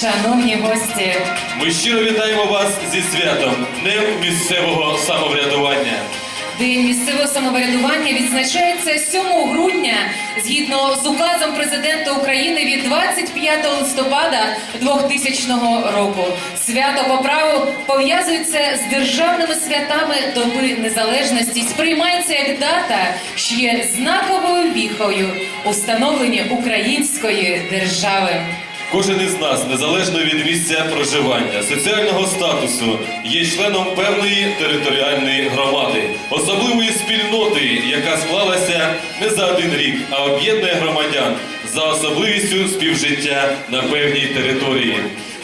шановні гості. Ми щиро вітаємо вас зі святом Днем місцевого самоврядування. День місцевого самоврядування відзначається 7 грудня згідно з указом президента України від 25 листопада 2000 року. Свято по праву пов'язується з державними святами доби незалежності, сприймається як дата, що є знаковою віхою у становленні української держави. Кожен із нас, незалежно від місця проживання, соціального статусу, є членом певної територіальної громади, особливої спільноти, яка склалася не за один рік, а об'єднує громадян за особливістю співжиття на певній території.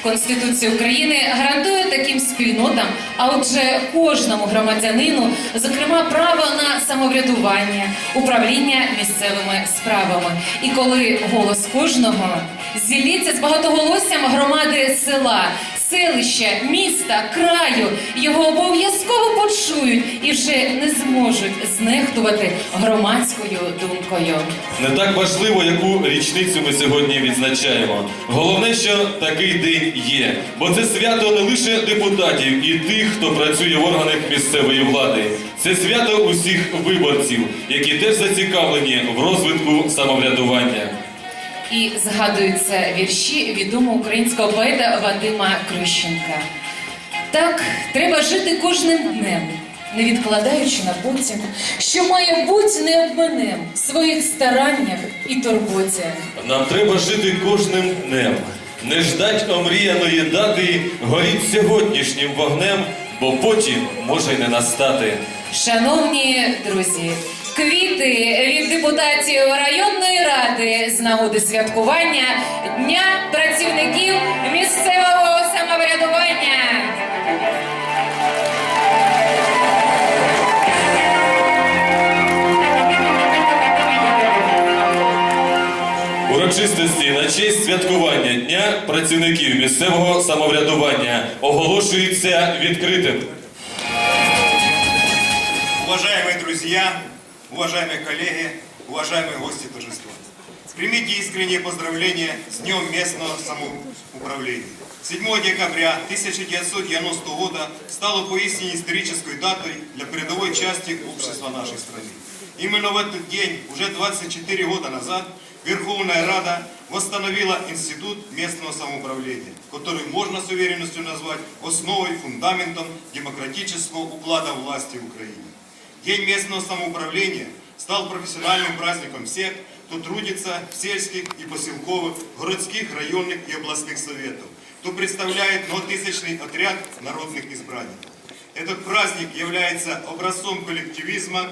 Конституція України гарантує таким спільнотам, а отже кожному громадянину, зокрема, право на самоврядування, управління місцевими справами. І коли голос кожного зіліться з багатоголоссям громади села, селища, міста, краю, його обов'язково почують і вже не зможуть знехтувати громадською думкою. Не так важливо, яку річницю ми сьогодні відзначаємо. Головне, що такий день є, бо це свято не лише депутатів і тих, хто працює в органах місцевої влади. Це свято усіх виборців, які теж зацікавлені в розвитку самоврядування. І згадуються вірші відомого українського поета Вадима Крищенка. Так, треба жити кожним днем, не відкладаючи на потім, що має бути не обманем в своїх стараннях і турботі. Нам треба жити кожним днем, не ждать омріяної дати, горіть сьогоднішнім вогнем, бо потім може й не настати. Шановні друзі, квіти від депутатів районної ради з нагоди святкування Дня працівників місцевого самоврядування. Урочистості на честь святкування Дня працівників місцевого самоврядування оголошується відкритим. Уважаемые друзья, уважаемые коллеги, уважаемые гости торжества. Примите искренние поздравления с Днем местного самоуправления. 7 декабря 1990 года стало поистине исторической датой для передовой части общества нашей страны. Именно в этот день, уже 24 года назад, Верховная Рада восстановила Институт местного самоуправления, который можно с уверенностью назвать основой, фундаментом демократического уклада власти в Украине. День местного самоуправления стал профессиональным праздником всех, кто трудится в сельских и поселковых, городских, районных и областных советов, кто представляет многотысячный отряд народных избранников. Этот праздник является образцом коллективизма,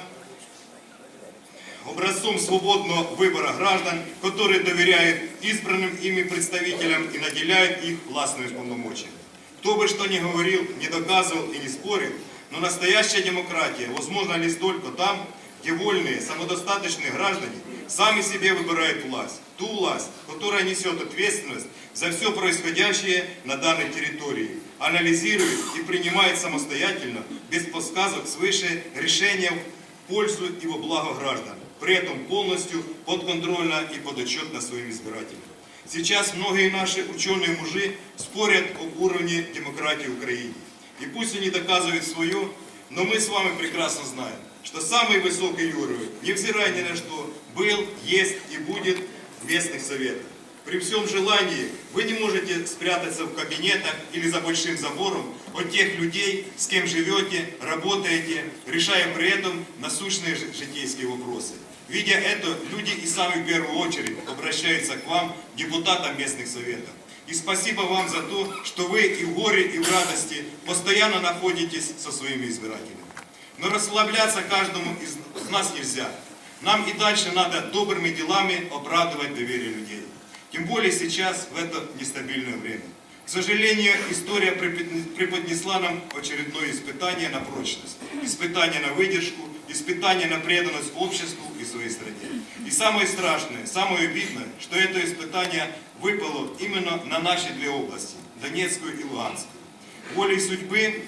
образцом свободного выбора граждан, которые доверяют избранным ими представителям и наделяют их властными полномочиями. Кто бы что ни говорил, не доказывал и не спорил, но настоящая демократия возможна лишь только там, где вольные, самодостаточные граждане сами себе выбирают власть. Ту власть, которая несет ответственность за все происходящее на данной территории, анализирует и принимает самостоятельно, без подсказок свыше, решения в пользу и во благо граждан, при этом полностью подконтрольно и подотчетно своим избирателям. Сейчас многие наши ученые мужи спорят об уровне демократии в Украине. И пусть они доказывают свое, но мы с вами прекрасно знаем, что самый высокий уровень, невзирая ни на что, был, есть и будет в местных советах. При всем желании вы не можете спрятаться в кабинетах или за большим забором от тех людей, с кем живете, работаете, решая при этом насущные жи- житейские вопросы. Видя это, люди и сами в первую очередь обращаются к вам, депутатам местных советов. И спасибо вам за то, что вы и в горе, и в радости постоянно находитесь со своими избирателями. Но расслабляться каждому из нас нельзя. Нам и дальше надо добрыми делами оправдывать доверие людей. Тем более сейчас, в это нестабильное время. Сожалению, история преподне- преподнесла нам очередное испытание на прочность, испытание на выдержку, испытание на преданность обществу и своей стране. И самое страшное, самое обидное, что это испытание выпало именно на наши две области, Донецкую и Луганскую. Волей судьбы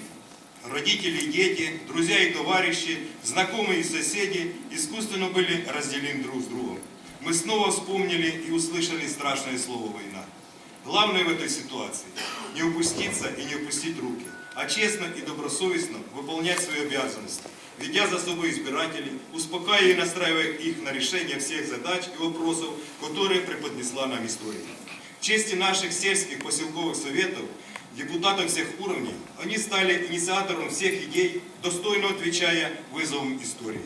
родители и дети, друзья и товарищи, знакомые и соседи искусственно были разделены друг с другом. Мы снова вспомнили и услышали страшное слово «война». Главное в этой ситуации не упуститься и не упустить руки, а честно и добросовестно выполнять свои обязанности, ведя за собой избирателей, успокаивая и настраивая их на решение всех задач и вопросов, которые преподнесла нам история. В чести наших сельских поселковых советов, депутатов всех уровней, они стали инициатором всех идей, достойно отвечая вызовам истории.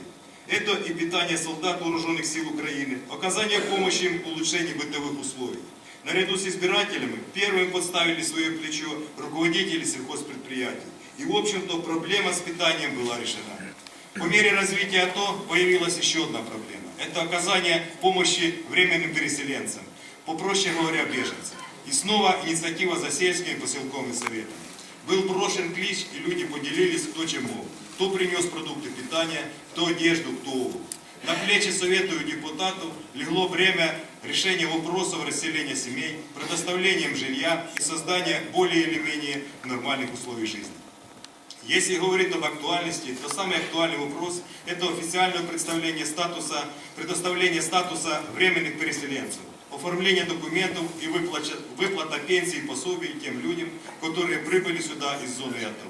Это и питание солдат вооруженных сил Украины, оказание помощи им в улучшении бытовых условий. Наряду с избирателями первым подставили свое плечо руководители сельхозпредприятий. И, в общем-то, проблема с питанием была решена. По мере развития АТО появилась еще одна проблема. Это оказание помощи временным переселенцам, попроще говоря, беженцам. И снова инициатива за сельскими поселковыми советами. Был брошен клич, и люди поделились кто чем мог. Кто принес продукты питания, кто одежду, кто обувь. На плечи советую депутатов легло бремя решения вопросов расселения семей, предоставлением жилья и создания более или менее нормальных условий жизни. Если говорить об актуальности, то самый актуальный вопрос – это официальное представление статуса, предоставление статуса временных переселенцев, оформление документов и выплача- выплата пенсий и пособий тем людям, которые прибыли сюда из зоны АТО.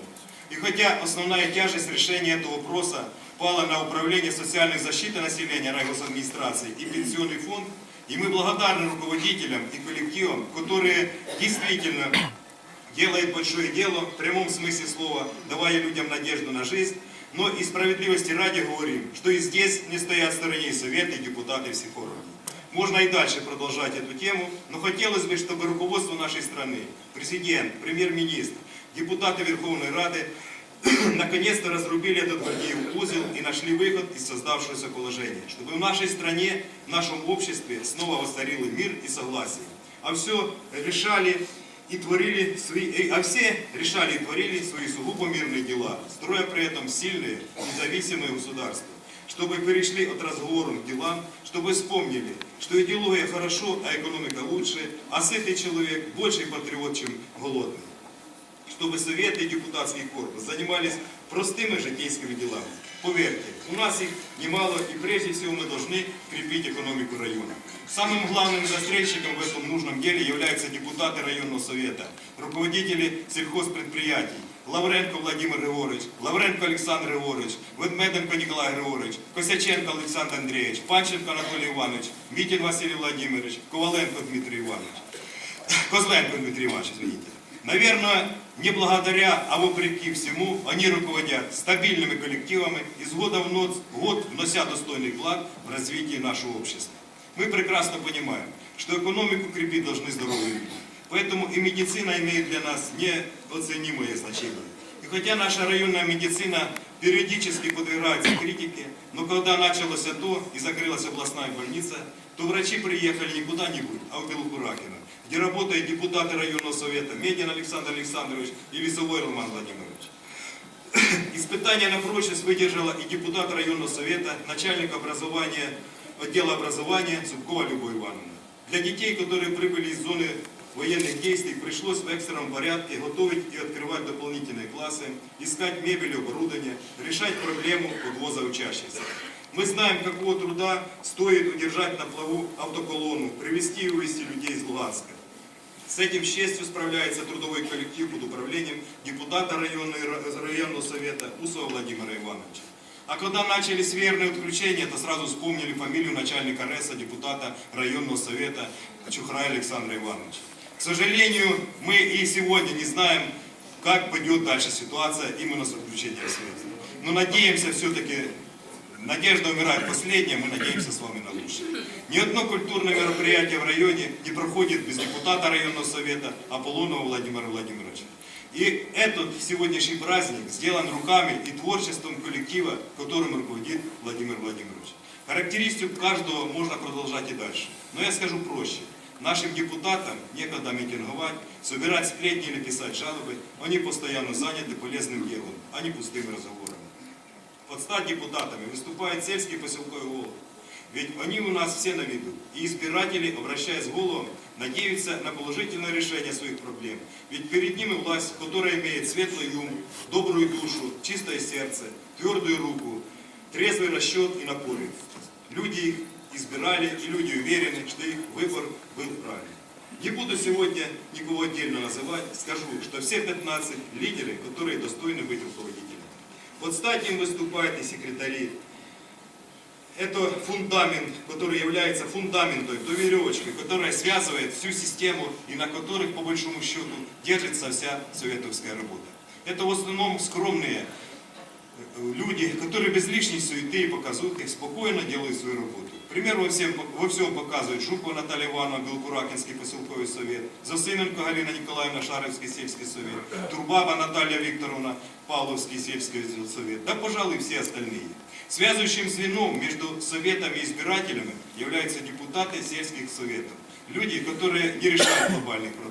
И хотя основная тяжесть решения этого вопроса пала на Управление социальной защиты населения райгосадминистрации и Пенсионный фонд, и мы благодарны руководителям и коллективам, которые действительно делает большое дело, в прямом смысле слова, давая людям надежду на жизнь, но и справедливости ради говорим, что и здесь не стоят в стороне и советы, и депутаты всех органов. Можно и дальше продолжать эту тему, но хотелось бы, чтобы руководство нашей страны, президент, премьер-министр, депутаты Верховной Рады наконец-то разрубили этот Гордеев узел и нашли выход из создавшегося положения, чтобы в нашей стране, в нашем обществе снова воцарил мир и согласие. А все решали и творили свои, э, а все решали и творили свои сугубо мирные дела, строя при этом сильные, независимые государства, чтобы перешли от разговоров к делам, чтобы вспомнили, что идеология хорошо, а экономика лучше, а сытый человек больше патриот, чем голодный чтобы советы и депутатский корпус занимались простыми житейскими делами. Поверьте, у нас их немало, и прежде всего мы должны крепить экономику района. Самым главным застрельщиком в этом нужном деле являются депутаты районного совета, руководители сельхозпредприятий, Лавренко Владимир Григорович, Лавренко Александр Григорович, Ведмеденко Николай Григорович, Косяченко Александр Андреевич, Панченко Анатолий Иванович, Митин Василий Владимирович, Коваленко Дмитрий Иванович. Козленко Дмитрий Иванович, извините. Наверное, не благодаря, а вопреки всему, они руководят стабильными коллективами и с года в нос- год внося достойный вклад в развитие нашего общества. Мы прекрасно понимаем, что экономику крепить должны здоровые люди. Поэтому и медицина имеет для нас неоценимое значение. И хотя наша районная медицина периодически подвергается критике, но когда началось АТО и закрылась областная больница, то врачи приехали не куда-нибудь, а в Белокуракино, где работают депутаты районного совета Медин Александр Александрович и Лисовой Роман Владимирович. Испытание на прочность выдержала и депутат районного совета, начальник образования, отдела образования Зубкова Любовь Ивановна. Для детей, которые прибыли из зоны военных действий, пришлось в экстренном порядке готовить и открывать дополнительные классы, искать мебель и оборудование, решать проблему подвоза учащихся. Мы знаем, какого труда стоит удержать на плаву автоколонну, привезти и увезти людей из Луганска. С этим с честью справляется трудовой коллектив под управлением депутата районного совета Усова Владимира Ивановича. А когда начались верные отключения, то сразу вспомнили фамилию начальника РЭСа, депутата районного совета Чухрая Александра Ивановича. К сожалению, мы и сегодня не знаем, как пойдет дальше ситуация именно с отключением света. Но надеемся все-таки Надежда умирает последняя, мы надеемся с вами на лучшее. Ни одно культурное мероприятие в районе не проходит без депутата районного совета Аполлонова Владимира Владимировича. И этот сегодняшний праздник сделан руками и творчеством коллектива, которым руководит Владимир Владимирович. Характеристику каждого можно продолжать и дальше. Но я скажу проще. Нашим депутатам некогда митинговать, собирать сплетни или писать жалобы. Они постоянно заняты полезным делом, а не пустыми разговорами под стать депутатами выступает сельский поселковый голод. Ведь они у нас все на виду. И избиратели, обращаясь к головам, надеются на положительное решение своих проблем. Ведь перед ними власть, которая имеет светлый ум, добрую душу, чистое сердце, твердую руку, трезвый расчет и напорив. Люди их избирали, и люди уверены, что их выбор был правильным. Не буду сегодня никого отдельно называть, скажу, что все 15 лидеры, которые достойны быть руководителями. Вот стать им выступают и секретари. Это фундамент, который является фундаментом, той веревочкой, которая связывает всю систему и на которых, по большому счету, держится вся советовская работа. Это в основном скромные люди, которые без лишней суеты и показухи спокойно делают свою работу. Пример во всем, во всем показывает Жукова Наталья Ивановна, Белкуракинский поселковый совет, Засыменко Галина Николаевна, Шаровский сельский совет, Турбаба Наталья Викторовна, Павловский сельский совет, да, пожалуй, все остальные. Связывающим звеном между советами и избирателями являются депутаты сельских советов. Люди, которые не решают глобальных проблем,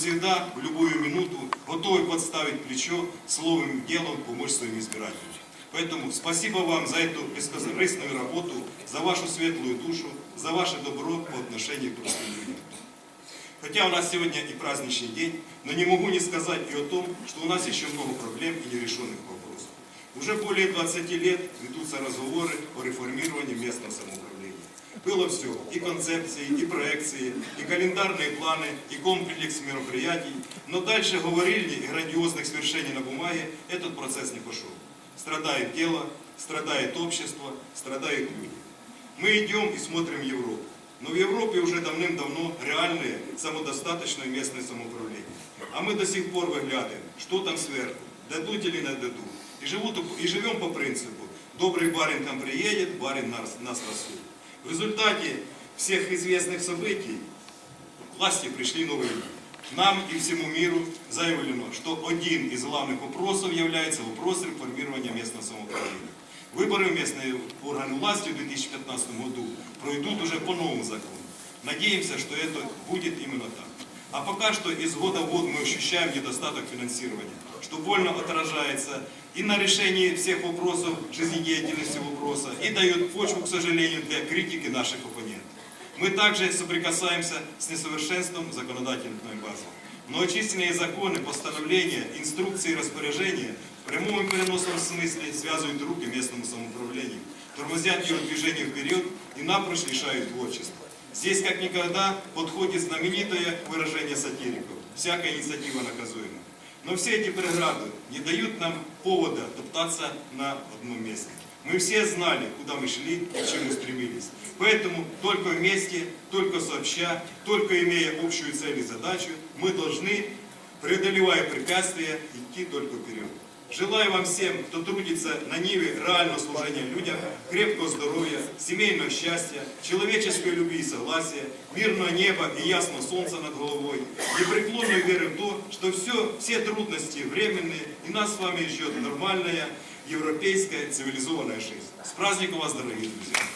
всегда, в любую минуту, готовы подставить плечо словом и делом помочь своим избирателям. Поэтому спасибо вам за эту бескорыстную работу, за вашу светлую душу, за ваше добро по отношению к простым людям. Хотя у нас сегодня и праздничный день, но не могу не сказать и о том, что у нас еще много проблем и нерешенных вопросов. Уже более 20 лет ведутся разговоры о реформировании местного самоуправления. Было все, и концепции, и проекции, и календарные планы, и комплекс мероприятий, но дальше говорильни и грандиозных свершений на бумаге этот процесс не пошел. Страдает дело, страдает общество, страдают люди. Мы идем и смотрим Европу. Но в Европе уже давным-давно реальное самодостаточное местное самоуправление. А мы до сих пор выглядываем, что там сверху, дадут или не дадут. И, живут, и живем по принципу, добрый барин там приедет, барин нас, нас рассудит. В результате всех известных событий к власти пришли новые люди. Нам и всему миру заявлено, что один из главных вопросов является вопрос реформирования местного самоуправления. Выборы в местные органы власти в 2015 году пройдут уже по новому закону. Надеемся, что это будет именно так. А пока что из года в год мы ощущаем недостаток финансирования, что больно отражается и на решении всех вопросов жизнедеятельности вопроса, и дает почву, к сожалению, для критики наших оппонентов. Мы также соприкасаемся с несовершенством законодательной базы. Многочисленные законы, постановления, инструкции и распоряжения в прямом и переносном смысле связывают руки местному самоуправлению, тормозят его движение вперед и напрочь лишают творчества. Здесь как никогда подходит знаменитое выражение сатириков «всякая инициатива наказуема». Но все эти преграды не дают нам повода топтаться на одном месте. Мы все знали, куда мы шли и к чему стремились. Поэтому только вместе, только сообща, только имея общую цель и задачу, мы должны, преодолевая препятствия, идти только вперед. Желаю вам всем, кто трудится на ниве реального служения людям, крепкого здоровья, семейного счастья, человеческой любви и согласия, мирного неба и ясного солнца над головой, непреклонной веры в то, что все, все трудности временные, и нас с вами ждет нормальная, европейская, цивилизованная жизнь. С праздником вас, дорогие друзья!